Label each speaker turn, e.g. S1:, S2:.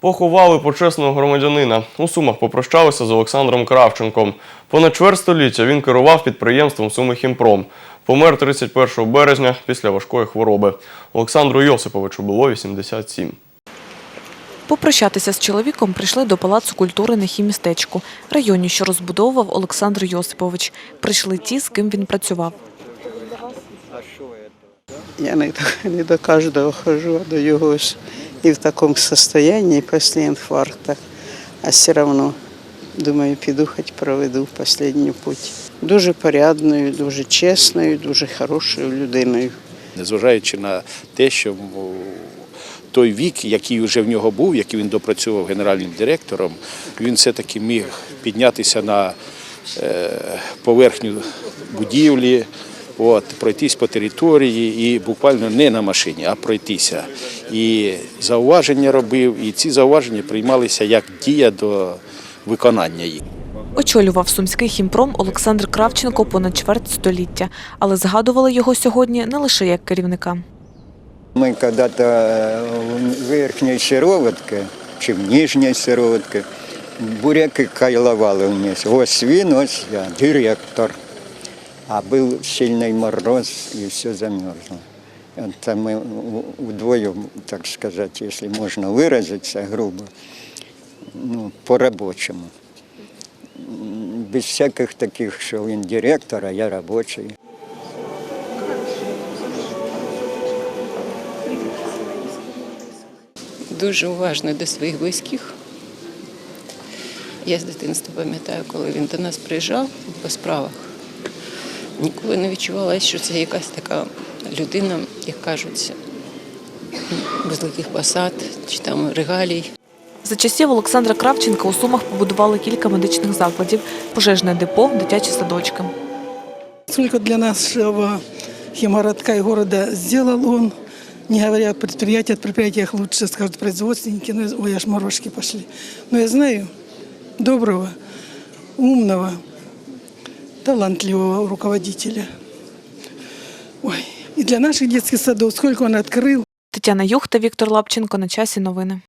S1: Поховали почесного громадянина. У Сумах попрощалися з Олександром Кравченком. Понад чверть століття він керував підприємством Суми Хімпром. Помер 31 березня після важкої хвороби. Олександру Йосиповичу було 87.
S2: Попрощатися з чоловіком прийшли до Палацу культури на хімістечку, районі, що розбудовував Олександр Йосипович. Прийшли ті, з ким він працював.
S3: Я не, до- не до кожного хожу, а до його ж і в такому состоянии після інфаркту. А все одно, думаю, піду хоч проведу в останню путь. Дуже порядною, дуже чесною, дуже хорошою людиною.
S4: незважаючи на те, що той вік, який вже в нього був, який він допрацював генеральним директором, він все-таки міг піднятися на е, поверхню будівлі, от, пройтись по території і буквально не на машині, а пройтися. І зауваження робив, і ці зауваження приймалися як дія до виконання їх.
S2: Очолював сумський хімпром Олександр Кравченко понад чверть століття, але згадували його сьогодні не лише як керівника.
S5: Мы когда-то в верхней сироватке, чи в нижней сироватке, буряки кайловали вниз. Ось він, ось я, директор А був сильний мороз і все замерзло. Это мы вдвоем, так сказать, если можно выразиться грубо, ну, по-рабочему. М, Без всяких таких, що він директор, а я робочий.
S6: дуже уважний до своїх близьких. Я з дитинства пам'ятаю, коли він до нас приїжджав по справах. Ніколи не відчувала, що це якась така людина, як кажуть, без великих посад чи там регалій.
S2: За часів Олександра Кравченка у Сумах побудували кілька медичних закладів, пожежне депо, дитячі садочки.
S7: Сколько для нашего химгородка и города сделал он, не говоря о предприятиях, о предприятиях лучше скажут производственники, ну, ой, аж морожки пошли. Но я знаю доброго, умного, талантливого руководителя. Ой, и для наших детских садов сколько он открыл.
S2: Тетяна Юхта, Віктор Лапченко. На часі новини.